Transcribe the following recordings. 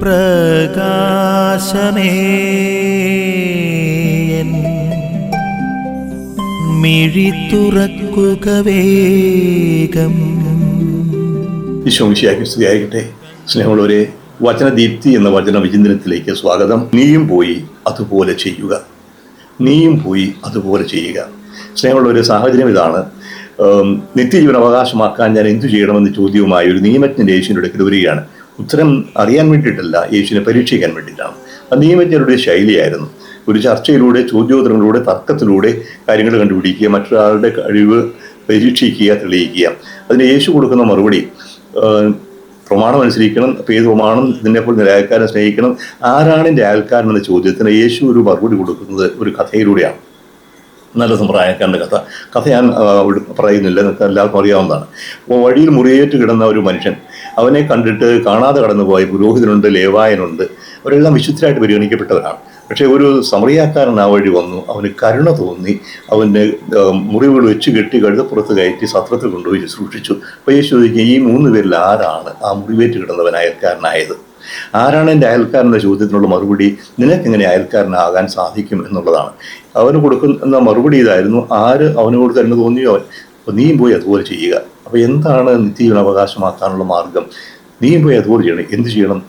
പ്രകാശമേ. മിഴി തുറക്കുക വേഗം. ഈശോമിശിയാക്കി സ്നേഹമുള്ളവരെ വചനദീപ്തി എന്ന വചന വിചിന്തനത്തിലേക്ക് സ്വാഗതം. നീയും പോയി അതുപോലെ ചെയ്യുക. നീയും പോയി അതുപോലെ ചെയ്യുക. സ്നേഹമുള്ള ഒരു സാഹചര്യം ഇതാണ്. നിത്യജീവൻ അവകാശമാക്കാൻ ഞാൻ എന്തു ചെയ്യണമെന്ന് ചോദ്യവുമായി ഒരു നിയമജ്ഞ യേശുവിന്റെ അടുക്കൽ വരികയാണ് ഉത്തരം അറിയാൻ വേണ്ടിയിട്ടല്ല യേശുവിനെ പരീക്ഷിക്കാൻ വേണ്ടിയിട്ടാണ്. ആ നിയമജ്ഞരുടെ ശൈലിയായിരുന്നു. ഒരു ചർച്ചയിലൂടെ ചോദ്യോത്തരങ്ങളിലൂടെ തർക്കത്തിലൂടെ കാര്യങ്ങൾ കണ്ടുപിടിക്കുക മറ്റൊരാളുടെ കഴിവ് പരീക്ഷിക്കുക തെളിയിക്കുക. അതിന് യേശു കൊടുക്കുന്ന മറുപടി പ്രമാണം അനുസരിക്കണം അപ്പോൾ ഏത് പ്രമാണം ഇതിനെപ്പോൾ നിരായക്കാരനെ സ്നേഹിക്കണം. ആരാണ് എന്റെ അയൽക്കാരൻ എന്ന ചോദ്യത്തിന് യേശു ഒരു മറുപടി കൊടുക്കുന്നത് ഒരു കഥയിലൂടെയാണ്. നല്ല സമ്പ്രദായക്കാരന്റെ കഥ. കഥ ഞാൻ പറയുന്നില്ല എല്ലാവർക്കും അറിയാവുന്നതാണ്. അപ്പോൾ വഴിയിൽ മുറിയേറ്റ് കിടന്ന ഒരു മനുഷ്യൻ അവനെ കണ്ടിട്ട് കാണാതെ കടന്നുപോയ പുരോഹിതനുണ്ട് ലേവായനുണ്ട് അവരെല്ലാം വിശുദ്ധരായിട്ട് പരിഗണിക്കപ്പെട്ടവരാണ്. പക്ഷേ ഒരു സമറിയാക്കാരൻ ആ വഴി വന്നു അവന് കരുണ തോന്നി അവന്റെ മുറിവുകൾ വെച്ച് കെട്ടി കഴുതപ്പുറത്ത് കയറ്റി സത്രത്തിൽ കൊണ്ടുപോയി ശുശ്രൂഷിച്ചു അപ്പോൾ യേശു ചോദിക്കുക ഈ മൂന്ന് പേരിൽ ആരാണ് ആ മുറിവേറ്റ് കിടന്നവൻ അയൽക്കാരനായത് ആരാണ് എന്റെ അയൽക്കാരന്റെ ചോദ്യത്തിനുള്ള മറുപടി? നിനക്കെങ്ങനെ അയൽക്കാരനാകാൻ സാധിക്കും എന്നുള്ളതാണ്. അവന് കൊടുക്കുന്ന മറുപടി ഇതായിരുന്നു ആര് അവനോട് തന്നെ തോന്നിയോ? അവൻ അപ്പോൾ നീയും പോയി അതുപോലെ ചെയ്യുക. അപ്പോൾ എന്താണ് നിത്യജീവൻ അവകാശമാക്കാനുള്ള മാർഗം? നീയും പോയി അതുപോലെ ചെയ്യണം. എന്ത് ചെയ്യണം?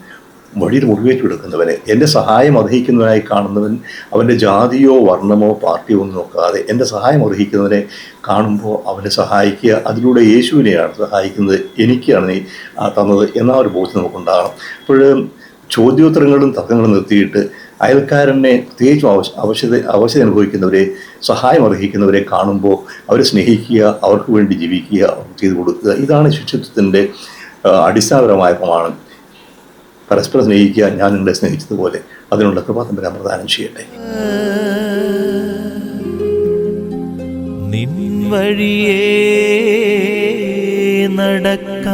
വഴിയിൽ മുറിവേറ്റ് കൊടുക്കുന്നവനെ എന്റെ സഹായം അർഹിക്കുന്നവനായി കാണുന്നവൻ അവന്റെ ജാതിയോ വർണമോ പാർട്ടിയോ ഒന്നും നോക്കാതെ എന്റെ സഹായം അർഹിക്കുന്നവനെ കാണുമ്പോൾ അവനെ സഹായിക്കുക അതിലൂടെ യേശുവിനെയാണ് സഹായിക്കുന്നത് എനിക്കാണ് നീ തന്നത് എന്ന ഒരു ബോധ്യം നമുക്കുണ്ടാകണം. അപ്പോൾ ചോദ്യോത്തരങ്ങളും തർക്കങ്ങളും നിർത്തിയിട്ട് അയൽക്കാരനെ പ്രത്യേകിച്ചും ആവശ്യ ആവശ്യത ആവശ്യത അനുഭവിക്കുന്നവരെ സഹായം അർഹിക്കുന്നവരെ കാണുമ്പോൾ അവരെ സ്നേഹിക്കുക അവർക്ക് വേണ്ടി ജീവിക്കുക അവർക്ക് ചെയ്തു കൊടുക്കുക. ഇതാണ് ശിഷ്യത്വത്തിന്റെ ആ, അടിസ്ഥാനപരമായ പ്രമാണം. പരസ്പരം സ്നേഹിക്കുക ഞാൻ നിങ്ങളെ സ്നേഹിച്ചതുപോലെ അതിനുള്ള കൃപ തമ്പരാൻ പ്രദാനം ചെയ്യട്ടെ. നിൻ വഴിയേ നടക്ക